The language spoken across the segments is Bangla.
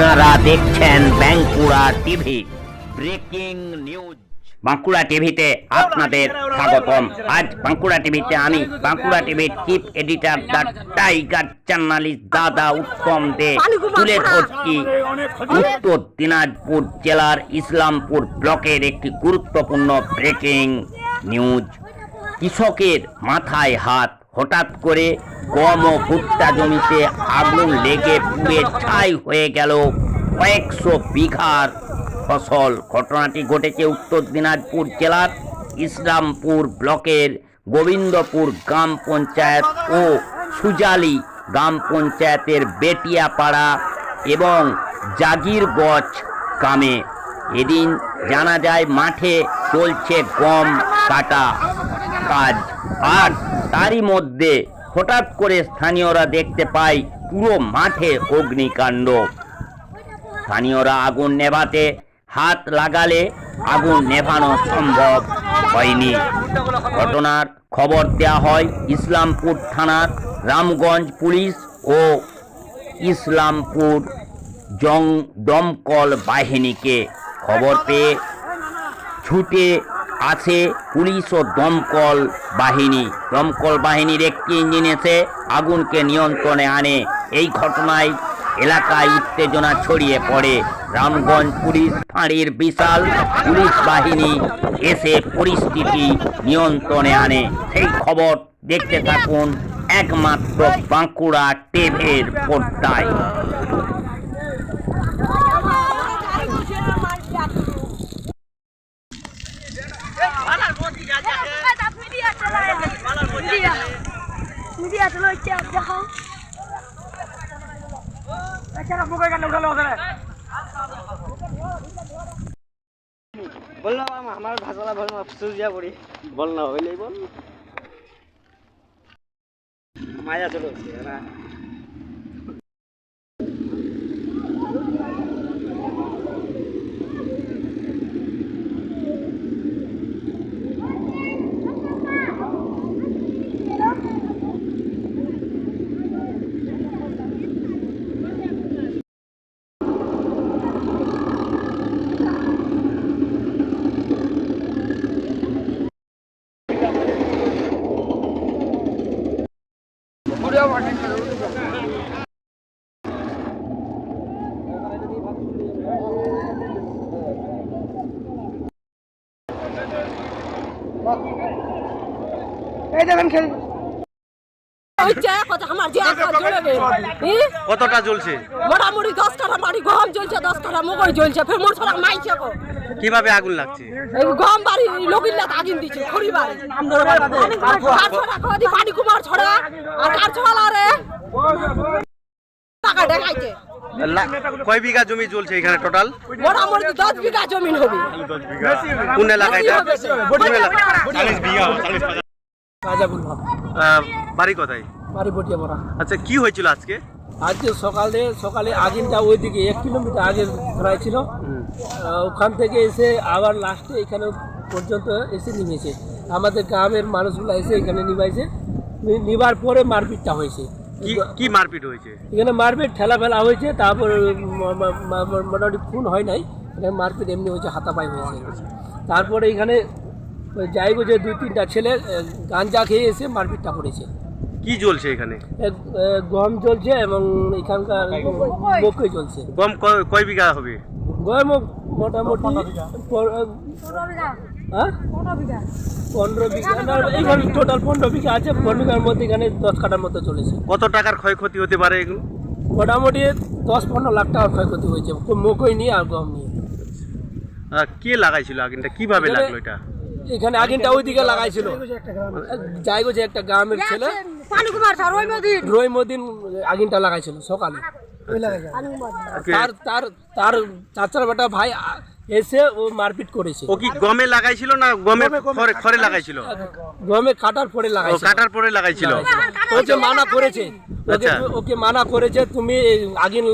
আপনারা দেখছেন Bankura TV, breaking news. Bankura টিভিতে আপনাদের স্বাগতম। আজ বাঁকুড়া টিভিতে আমি, বাঁকুড়া টিভির chief editor the tiger journalist দাদা উত্তম দে তুলে ধরছি উত্তর দিনাজপুর জেলার ইসলামপুর ব্লকের একটি গুরুত্বপূর্ণ ব্রেকিং নিউজ। কৃষকের মাথায় হাত হঠাৎ করে গম ও ভুট্টা জমিতে আগুন লেগে পুড়ে ছাই হয়ে গেল কয়েকশো বিঘার ফসল। ঘটনাটি ঘটেছে উত্তর দিনাজপুর জেলার ইসলামপুর ব্লকের গোবিন্দপুর গ্রাম পঞ্চায়েত ও সুজালি গ্রাম পঞ্চায়েতের বেটিয়াপাড়া এবং জাগিরগঞ্জ গ্রামে। এদিন জানা যায়, মাঠে চলছে গম কাটা কাজ। আর তারই মধ্যে হঠাৎ করে স্থানীয়রা দেখতে পায় পুরো মাঠে অগ্নিকাণ্ড। স্থানীয়রা আগুন নেভাতে হাত লাগালে আগুন নেভানো সম্ভব হয়নি। ঘটনার খবর দেওয়া হয় ইসলামপুর থানার রামগঞ্জ পুলিশ ও ইসলামপুর জং দমকল বাহিনীকে। খবর পেয়ে ছুটে আসে পুলিশ ও দমকল বাহিনী। দমকল বাহিনীর একটি ইঞ্জিন এসে আগুনকে নিয়ন্ত্রণে আনে। এই ঘটনায় এলাকায় উত্তেজনা ছড়িয়ে পড়ে। রামগঞ্জ পুলিশ ফাঁড়ির বিশাল পুলিশ বাহিনী এসে পরিস্থিতি নিয়ন্ত্রণে আনে। সেই খবর দেখতে থাকুন একমাত্র বাঁকুড়া টেভের পর্দায় বললাম আমার ভাষাটা ভালো সুজিয়া করি। বল না হইলেই বল। মায়া চলে এই দেখেন খেল? কতটা জ্বলছে? মোটামুটি দশ কাঠা বাড়ি গম জ্বলছে দশ কাঠা মুগই জ্বলছে ফের মোর ছড়া মাইছে গো কীভাবে আগুন লাগছে? এই গম বাড়ি লোকিল্লা আগুন দিচ্ছে খড়ি বাড়ি। কার ছড়া কদি পানি কুমার ছড়া আর কার ছড়া রে? টাকা দেখাইছে। কয় বিঘা জমি চলছে এখানে টোটাল মোটামুটি দশ বিঘা জমিন হবে। কোন এলাকা এটা? কোন এলাকা রাজাবুল ভাব আহ, বাড়ি কোথায়? বাড়ি বটিয়া পড়া আচ্ছা কি হয়েছিল আজকে? আজকে সকালে সকালে আগুনটা ওইদিকে এক কিলোমিটার আগে ধরাই ছিল। ওখান থেকে এসে আবার লাস্টে এখানে পর্যন্ত এসে নিমেছে। আমাদের গ্রামের মানুষগুলো এসে এখানে নিবাইছে। নিবার পরে মারপিটটা হয়েছে। কি কি মারপিট হয়েছে? এখানে মারপিট ঠেলা ফেলা হয়েছে তারপর মোটামুটি খুন হয় নাই। এখানে মারপিট এমনি হয়েছে হাতাপাই হয়েছে। তারপরে এখানে যাইগো যে দুই তিনটা ছেলে গাঞ্জা খেয়ে এসে মারপিটটা করেছে। কি জ্বলছে এখানে? গম চলছে এবং এখানকার বকই। চলছে গম ক- কয় বিঘা হবে? গম মোটামুটি? পনেরো বিঘা। না এইখানে টোটাল পনেরো বিঘা আছে পনেরো বিঘার মধ্যে এখানে দশ কাটার মতো চলেছে। কত টাকার ক্ষয়ক্ষতি হতে পারে এগুলো? মোটামুটি দশ পনেরো লাখ টাকার ক্ষয়ক্ষতি হয়েছে মকই নিয়ে আর গম নিয়ে। কে লাগাইছিল আগুনটা? কীভাবে এখানে- লাগল এটা? এখানে আগুনটা ওইদিকে লাগাইছিল। যে একটা গ্রামের ছেলে আগুনটা লাগাইছিল সকালে। তার তার তার চাচার বেটা ভাই এসে ও মারপিট করেছে। ও কি গমে লাগাইছিল না গমে খড়ে খড়ে লাগাইছিল? গমে কাটার পরে ও লাগাইছে। কাটার পরে লাগাইছিল? ওকে মানা করেছে। ওকে আচ্ছা। মানা করেছে তুমি আগুন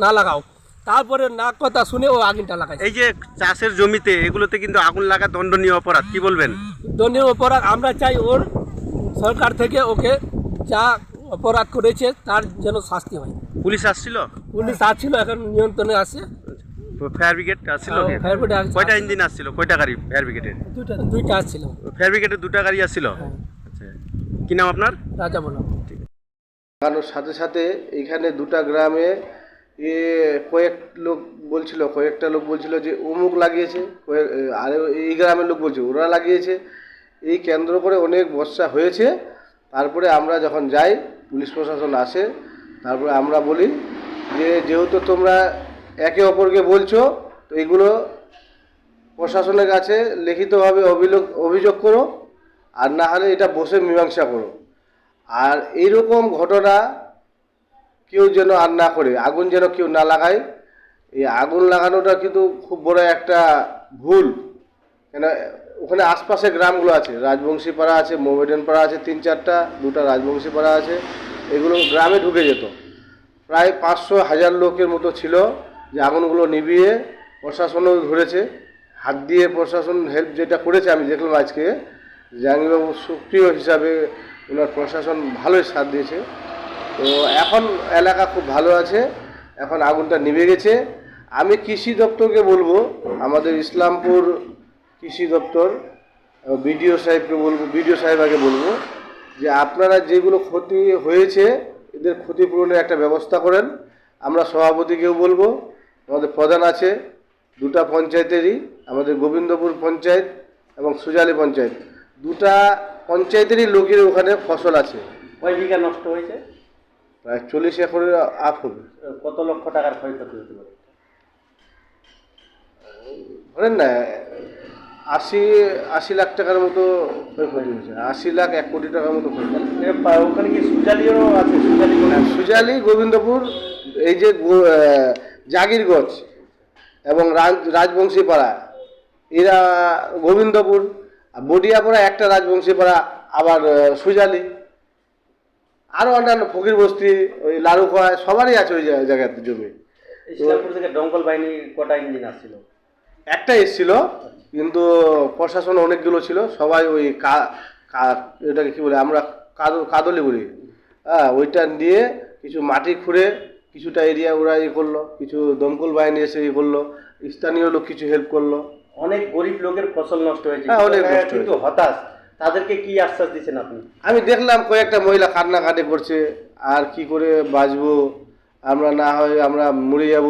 না- লাগাও। তারপরে না কথা শুনে ও আগুনটা লাগাইছে। এই যে চাষের জমিতে এগুলোতে কিন্তু আগুন লাগা দণ্ডনীয় অপরাধ কি বলবেন? দণ্ডের অপরাধ আমরা চাই ওর সরকার থেকে ওকে যা অপরাধ করেছে তার যেন শাস্তি হয়। পুলিশ আসছিল? পুলিশ আসছিল এখন নিয়ন্ত্রণে আছে। ফায়ার ব্রিগেড আসছিল? ফায়ার ব্রিগেড কয়টা ইঞ্জিন আসছিল? কয়টা গাড়ি ফায়ার ব্রিগেডের দুইটা দুইটা আসছিল। ফায়ার ব্রিগেডের দুটা গাড়ি আসছিল? আচ্ছা। কি নাম আপনার? রাজা বলো লাগানোর সাথে সাথে এখানে দুটা গ্রামে এ কয়েক লোক বলছিল কয়েকটা লোক বলছিল যে অমুক লাগিয়েছে কয়েক আর এই গ্রামের লোক বলছে ওরা লাগিয়েছে। এই কেন্দ্র করে অনেক বর্ষা হয়েছে। তারপরে আমরা যখন যাই পুলিশ প্রশাসন আসে। তারপরে আমরা বলি যে যেহেতু তোমরা একে অপরকে বলছো, তো এগুলো প্রশাসনের কাছে লিখিতভাবে অভিযোগ অভিযোগ করো, আর না হলে এটা বসে মীমাংসা করো। আর এইরকম ঘটনা কেউ যেন আর না করে, আগুন যেন কেউ না লাগায়, এই আগুন লাগানোটা কিন্তু খুব বড় একটা ভুল। কেন, ওখানে আশপাশে গ্রামগুলো আছে রাজবংশী পাড়া আছে মোমেডান পাড়া আছে, তিন চারটা, দুটা রাজবংশী পাড়া আছে, এগুলো গ্রামে ঢুকে যেত। প্রায় পাঁচশো হাজার লোকের মতো ছিল যে আগুনগুলো নিভিয়ে প্রশাসনও ধরেছে, হাত দিয়ে প্রশাসন হেল্প যেটা করেছে আমি দেখলাম আজকে, জাহাঙ্গীরবাবু সক্রিয় হিসাবে ওনার প্রশাসন ভালোই সাথ দিয়েছে। তো এখন এলাকা খুব ভালো আছে, এখন আগুনটা নিভে গেছে। আমি কৃষি দপ্তরকে বলব, আমাদের ইসলামপুর কৃষি দপ্তর বিডিও সাহেবকে বলব, বিডিও সাহেব আগে বলব যে আপনারা যেগুলো ক্ষতি হয়েছে, এদের ক্ষতিপূরণের একটা ব্যবস্থা করেন। আমরা সভাপতিকেও বলব আমাদের প্রধান আছে দুটা পঞ্চায়েতেরই আমাদের গোবিন্দপুর পঞ্চায়েত এবং সুজালি পঞ্চায়েত। দুটা পঞ্চায়েতেরই লোকের ওখানে ফসল আছে। কয় বিঘা নষ্ট হয়েছে? প্রায় চল্লিশ একরের আপ হবে। কত লক্ষ টাকার ক্ষয়ক্ষতি হতে পারে? ধরেন না আশি আশি লাখ টাকার মতো ক্ষয়ক্ষতি হয়েছে। আশি লাখ এক কোটি টাকার মতো ওখানে কি সুজালিও আছে? সুজালি সুজালি গোবিন্দপুর এই যে জাগিরগঞ্জ এবং রাজ- রাজবংশী পাড়া এরা গোবিন্দপুর বডিয়াপাড়া একটা রাজবংশী পাড়া আবার সুজালি। আরও অন্যান্য ফকির বস্তি ওই লালুখোয়া সবারই আছে ওই জায়গা- জায়গাতে জমি ইসলামপুর থেকে দমকল বাহিনী কটা ইঞ্জিন আসছিল? একটা এসেছিল কিন্তু প্রশাসন অনেকগুলো ছিল সবাই ওই কা এটাকে কী বলে আমরা কাদো কাদলি বলি হ্যাঁ ওইটা দিয়ে কিছু মাটি খুঁড়ে কিছুটা এরিয়া ওরা ইয়ে করল কিছু দমকল বাহিনী এসে ইয়ে করল স্থানীয় লোক কিছু হেল্প করল। অনেক গরিব লোকের ফসল নষ্ট হয়েছে হ্যাঁ, অনেক নষ্ট কিন্তু হতাশ। তাদেরকে কি আশ্বাস দিচ্ছেন আপনি? আমি দেখলাম কয়েকটা মহিলা কান্নাকাটি করছে আর কি করে বাঁচবো? আমরা না হয় আমরা মরে যাব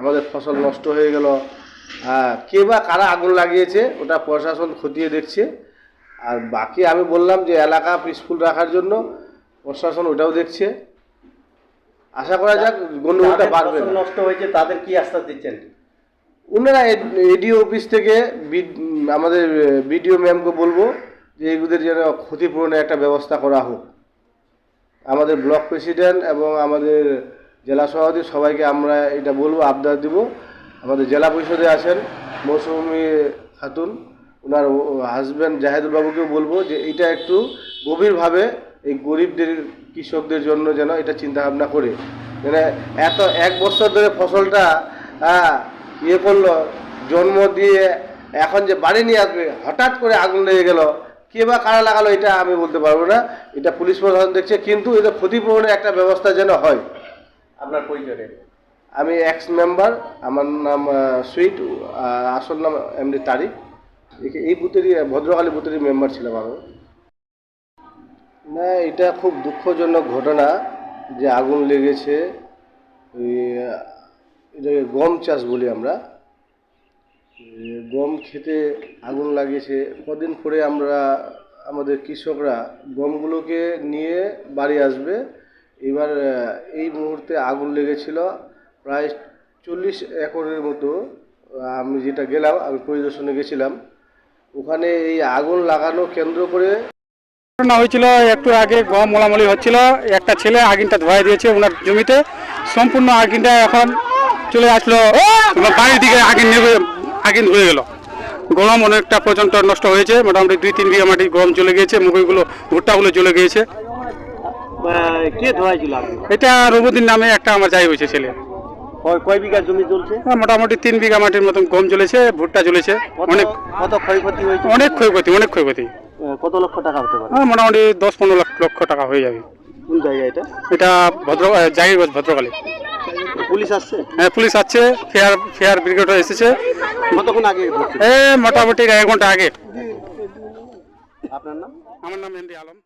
আমাদের ফসল নষ্ট হয়ে গেল। হ্যাঁ কে বা কারা আগুন লাগিয়েছে ওটা প্রশাসন খতিয়ে দেখছে। আর বাকি আমি বললাম যে এলাকা পিসফুল রাখার জন্য প্রশাসন ওটাও দেখছে। আশা করা যাক গন্ডগোলটা বাড়বে না নষ্ট হয়েছে তাদের কি আশ্বাস দিচ্ছেন? ওনারা এডিও অফিস থেকে বি- আমাদের বিডিও ম্যামকে বলব যে এগুদের যেন ক্ষতিপূরণের একটা ব্যবস্থা করা হোক। আমাদের ব্লক প্রেসিডেন্ট এবং আমাদের জেলা সভাপতি সবাইকে আমরা এটা বলব আবদার দিব। আমাদের জেলা পরিষদে আছেন মৌসুমী খাতুন। ওনার হাজব্যান্ড জাহেদুল বাবুকেও বলব যে এটা একটু গভীরভাবে এই গরিবদের কৃষকদের জন্য যেন এটা চিন্তা ভাবনা করে। মানে এত এক বছর ধরে ফসলটা ইয়ে করল জন্ম দিয়ে এখন যে বাড়ি নিয়ে আসবে হঠাৎ করে আগুন লেগে গেল কে বা কারা লাগালো এটা আমি বলতে পারব না। এটা পুলিশ প্রশাসন দেখছে কিন্তু এটা ক্ষতিপূরণের একটা ব্যবস্থা যেন হয়। আপনার পরিচয় আমি এক্স মেম্বার আমার নাম সুইট আসল নাম এমনি তারিক। একে- এই বুথেরই ভদ্রকালী বুথেরই মেম্বার ছিলাম আমি। না, এটা খুব দুঃখজনক ঘটনা যে আগুন লেগেছে এটাকে গম চাষ বলি আমরা। গম খেতে আগুন লাগিয়েছে। কদিন পরে আমরা, আমাদের কৃষকরা গমগুলোকে নিয়ে বাড়ি আসবে। এবার এই মুহূর্তে আগুন লেগেছিল প্রায় চল্লিশ একরের মতো। আমি যেটা গেলাম, আমি পরিদর্শনে গেছিলাম। ওখানে এই আগুন লাগানো কেন্দ্র করে ঘটনা হয়েছিল একটু আগে গম মোলামলি হচ্ছিল একটা ছেলে আগুনটা ধোয়াই দিয়েছে ওনার জমিতে সম্পূর্ণ আগুনটা এখন চলে আসলো বাড়ির দিকে আগুন নেবে আগুন ধরে গেল। গরম অনেকটা পর্যন্ত নষ্ট হয়েছে মোটামুটি দুই তিন বিঘা মাটি গরম চলে গিয়েছে মুগিগুলো ভুট্টাগুলো চলে গিয়েছে। কে ধোয়াইছিল এটা রবুদ্দিন নামে একটা আমার যাই হয়েছে ছেলে। কয় বিঘা জমি চলছে হ্যাঁ, মোটামুটি তিন বিঘা মাটির মতন গম চলেছে ভুট্টা চলেছে অনেক কত ক্ষয়ক্ষতি হয়েছে? অনেক ক্ষয়ক্ষতি অনেক ক্ষয়ক্ষতি। কত লক্ষ টাকা হতে পারে? হ্যাঁ, মোটামুটি দশ পনেরো লক্ষ লক্ষ টাকা হয়ে যাবে। কোন জায়গা এটা? এটা ভদ্র জায়গাগঞ্জ ভদ্রকালী। পুলিশ আসছে? হ্যাঁ পুলিশ আসছে ফেয়ার ফেয়ার ব্রিগেডও এসেছে। কতক্ষণ আগে এ মোটামুটি এক ঘণ্টা আগে। আপনার নাম? আমার নাম এমডি আলম।